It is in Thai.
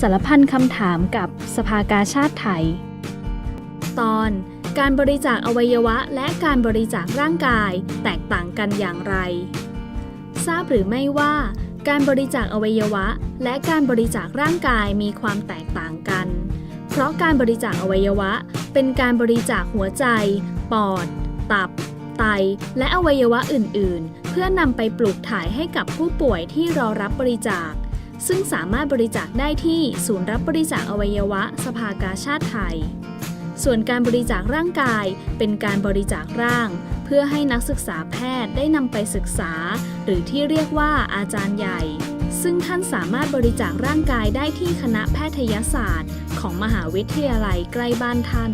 สารพันคำถามกับสภากาชาติไทย ตอนการบริจาคอวัยวะและการบริจาคร่างกายแตกต่างกันอย่างไร ทราบหรือไม่ว่า การบริจาคอวัยวะ และการบริจาคร่างกายมีความแตกต่างกัน เพราะการบริจาคอวัยวะ เป็นการบริจาคหัวใจ ปอด ตับ ไต และอวัยวะอื่น ๆ เพื่อนำไปปลูกถ่ายให้กับผู้ป่วยที่รอรับบริจาค ซึ่งสามารถบริจาคได้ที่ศูนย์รับบริจาคอวัยวะ สภากาชาติไทย ส่วนการบริจาคร่างกายเป็นการบริจาคร่าง เพื่อให้นักศึกษาแพทย์ได้นำไปศึกษา หรือที่เรียกว่าอาจารย์ใหญ่ ซึ่งท่านสามารถบริจาคร่างกายได้ที่คณะแพทยศาสตร์ ของมหาวิทยาลัยใกล้บ้านท่าน